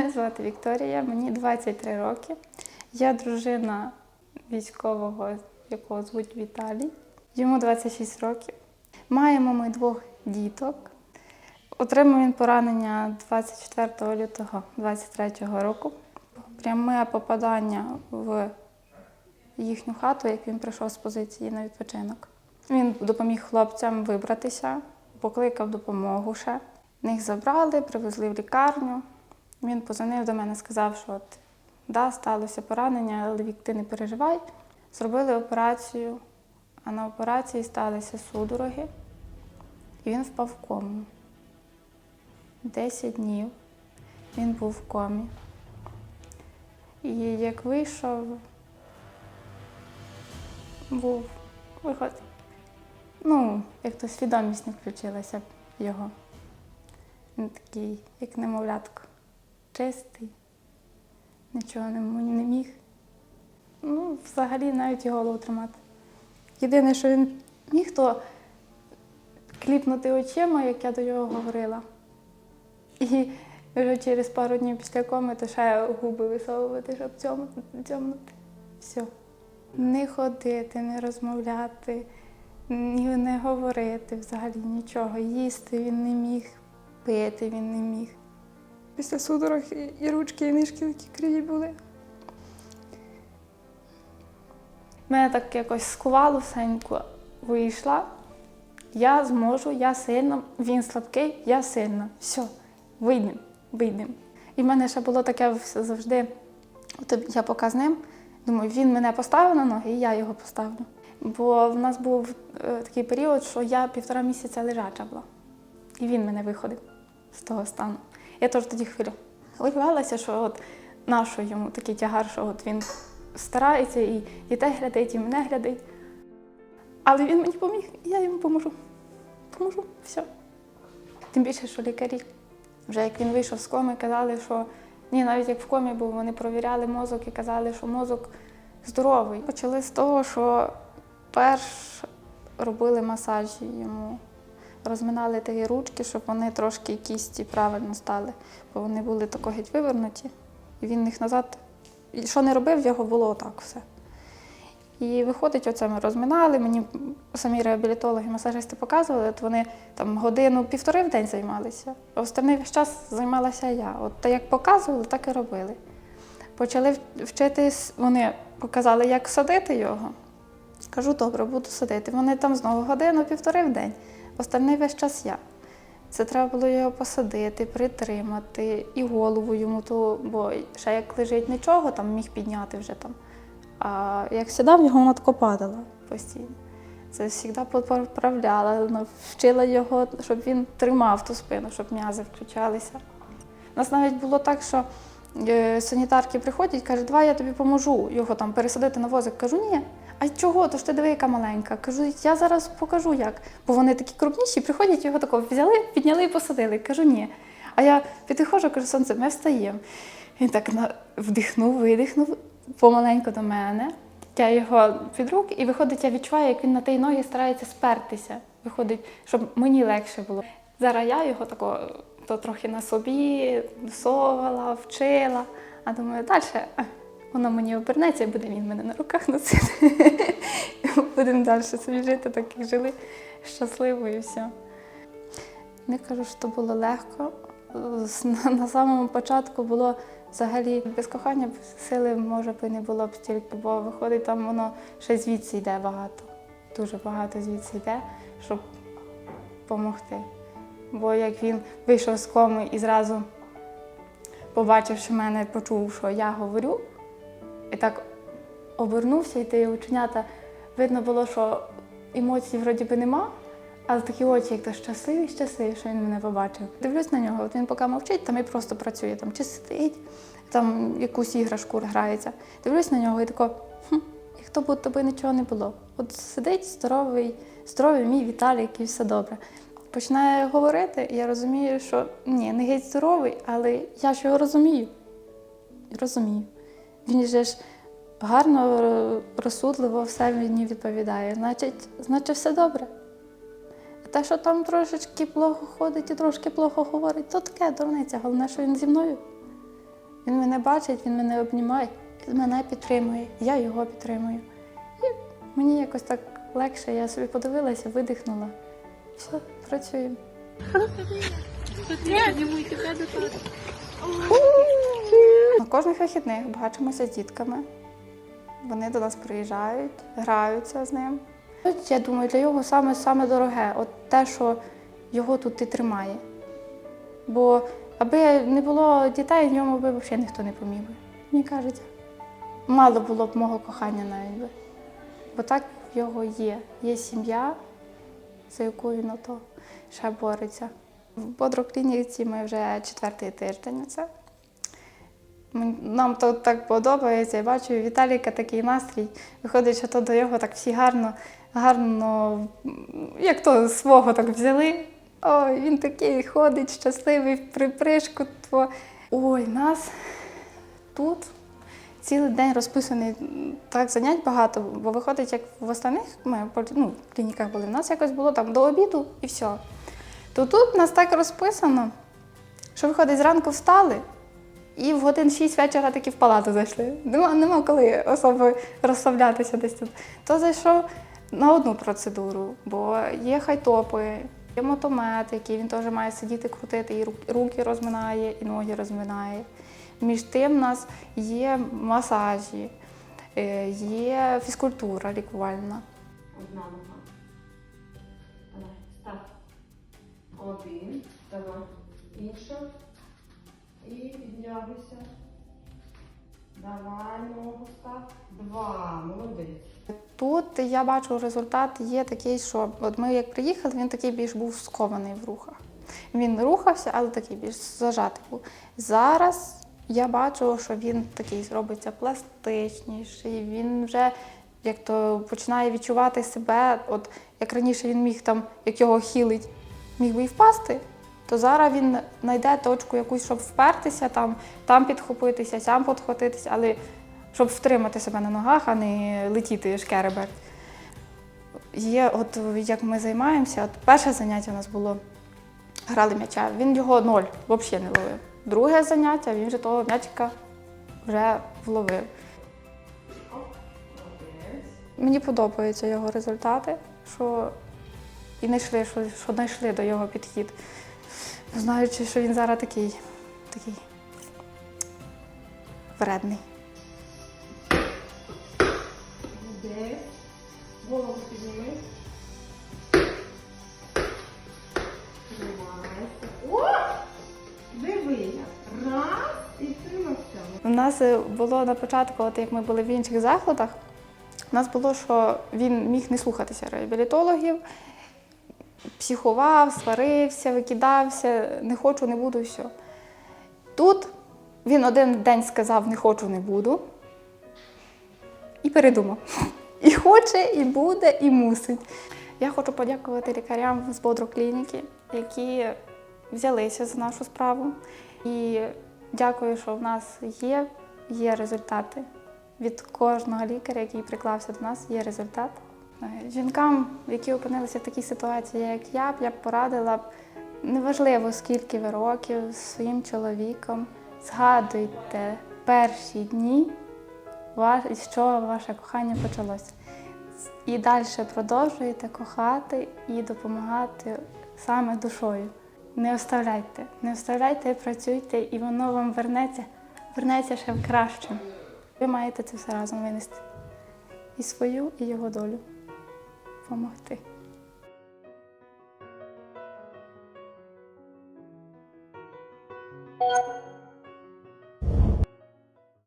Мене звати Вікторія, мені 23 роки. Я дружина військового, якого звуть Віталій. Йому 26 років. Маємо ми двох діток. Отримав він поранення 24 лютого 23 року. Пряме попадання в їхню хату, як він прийшов з позиції на відпочинок. Він допоміг хлопцям вибратися, покликав допомогу ще. Них забрали, привезли в лікарню. Він позвонив до мене, сказав, що от, да, сталося поранення, але Вік, ти не переживай. Зробили операцію, а на операції сталися судороги, і він впав в кому. Десять днів він був в комі. І як вийшов, був виход. Ну, як то свідомість не включилася його. Він такий, як немовлятко, чистий, нічого не, міг. Ну, взагалі навіть і голову тримати. Єдине, що він міг, то кліпнути очима, як я до нього говорила. І вже через пару днів після коми, то ще губи висовувати, щоб цьомнути. цьомнути. Все. Не ходити, не розмовляти, не говорити взагалі нічого. Їсти він не міг, пити він не міг. Після судорог і, ручки, і нижки такі криві були. Мене так якось скувало всенько, вийшла. Я зможу, я сильна, він слабкий, я сильна. Все, вийдемо, вийдемо. І в мене ще було таке завжди. От я поки з ним, думаю, він мене поставив на ноги, і я його поставлю. Бо в нас був е, такий період, що я півтора місяця лежача була. І він мене виходив з того стану. Я теж тоді хвилю. Хвилювалася, що от нащо йому такий тягар, що от він старається і дітей глядить, і мене глядить. Але він мені поміг, і я йому поможу. Поможу, все. Тим більше, що лікарі, вже як він вийшов з коми, казали, що ні, навіть як в комі був, вони провіряли мозок і казали, що мозок здоровий. Почали з того, що перш робили масаж йому, розминали такі ручки, щоб вони трошки кісті правильно стали, бо вони були тако геть вивернуті, і він їх назад. І що не робив, його було отак все. І виходить, оце ми розминали. Мені самі реабілітологи, масажисти показували, от вони там годину-півтори в день займалися, а остальний весь час займалася я. От та як показували, так і робили. Почали вчитись, вони показали, як садити його. Кажу, добре, буду садити. Вони там знову годину-півтори в день, остальний весь час я. Це треба було його посадити, притримати і голову йому, то, бо ще як лежить нічого, там міг підняти вже там. А як сідав, його вона тако падала постійно. Це завжди поправляла, вчила його, щоб він тримав ту спину, щоб м'язи включалися. У нас навіть було так, що е, санітарки приходять, кажуть, давай я тобі поможу його там пересадити на возик. Кажу, ні. А чого? То ж ти диви, яка маленька. Кажу, я зараз покажу як. Бо вони такі крупніші, приходять його тако взяли, підняли і посадили. Кажу, ні. А я підходжу, кажу, сонце, ми встаємо. Він так вдихнув, видихнув помаленьку до мене. Я його під рук, і виходить, я відчуваю, як він на тій ноги старається спертися. Виходить, щоб мені легше було. Зараз я його тако то трохи на собі совала, вчила. А думаю, далі воно мені обернеться і буде він мене на руках носити. Будемо далі собі жити, так як жили щасливо і все. Не кажу, що було легко. На, самому початку було взагалі без кохання сили може б і не було б стільки, бо виходить, там воно ще звідси йде багато. Дуже багато звідси йде, щоб допомогти. Бо як він вийшов з коми і зразу побачивши мене, почув, що я говорю, і так обернувся, і ті оченята видно було, що емоцій вроді би нема, але такі очі, як то щасливі, щасливі, що він мене побачив. Дивлюсь на нього, от він поки мовчить, там і просто працює, там чи сидить, там якусь іграшку грається. Дивлюсь на нього і тако, хм, як то будто би нічого не було. От сидить здоровий, здоровий мій Віталік, і все добре. Починає говорити, і я розумію, що ні, не геть здоровий, але я ж його розумію. Розумію. Він же ж гарно, розсудливо все мені відповідає. Значить, значить, все добре. А те, що там трошечки плохо ходить і трошки плохо говорить, то таке дурниця. Головне, що він зі мною. Він мене бачить, він мене обнімає, він мене підтримує, я його підтримую. І мені якось так легше, я собі подивилася, видихнула. Все, працюємо. На кожних вихідних бачимося з дітками. Вони до нас приїжджають, граються з ним. Я думаю, для його саме, саме дороге, от те, що його тут і тримає. Бо аби не було дітей, в ньому би взагалі ніхто не поміг би. Мені кажеться. Мало було б мого кохання навіть би. Бо так в його є. Є сім'я, за яку він ото ще бореться. В бодроклініці ми вже четвертий тиждень. Це. Нам тут так подобається. Я бачу, Віталіка такий настрій. Виходить, що то до його так всі гарно, гарно, як то свого так взяли. Ой, він такий ходить, щасливий, в припришку. То... Ой, нас тут цілий день розписаний так занять багато, бо виходить, як в остальних ми ну, в клініках були. У нас якось було там до обіду і все. То тут нас так розписано, що виходить, зранку встали. І в годин 6 вечора таки в палату зайшли. Нема, нема коли особо розслаблятися десь тут. То зайшов на одну процедуру, бо є хайтопи, є мотомет, який він теж має сидіти, крутити, і руки розминає, і ноги розминає. Між тим у нас є масажі, е, є фізкультура лікувальна. Одна нога. Став. Один. Давай. Інша. І. Давай ногу став. Два. Молодець. Тут я бачу результат є такий, що от ми як приїхали, він такий більш був скований в рухах. Він рухався, але такий більш зажатий був. Зараз я бачу, що він такий робиться пластичніший, він вже як то починає відчувати себе, от як раніше він міг там, як його хілить, міг би і впасти. То зараз він знайде точку якусь, щоб впертися, там, там підхопитися, сям підхотитися, але щоб втримати себе на ногах, а не летіти шкереберть. Є, от як ми займаємося, от перше заняття у нас було грали м'яча, він його ноль взагалі не ловив. Друге заняття він вже того м'ячика вже вловив. Мені подобаються його результати, що і знайшли, що, що знайшли до його підхід. Знаючи, що він зараз такий, такий вредний. Голову підніми. О! Диви. Раз і тримався. У нас е, було на початку, от як ми були в інших закладах, у нас було, що він міг не слухатися реабілітологів, психував, сварився, викидався, не хочу, не буду, все. Тут він один день сказав не хочу, не буду. І передумав. І хоче, і буде, і мусить. Я хочу подякувати лікарям з Бодроклініки, які взялися за нашу справу. І дякую, що в нас є, є результати. Від кожного лікаря, який приклався до нас, є результат. Е, Жінкам, які опинилися в такій ситуації, як я, б, я б порадила б, неважливо, скільки ви років з своїм чоловіком, згадуйте перші дні, чого ваше кохання почалося. І далі продовжуєте кохати і допомагати саме душою. Не оставляйте, не оставляйте, працюйте, і воно вам вернеться, вернеться ще в кращим. Ви маєте це все разом винести. І свою, і його долю. Помогти.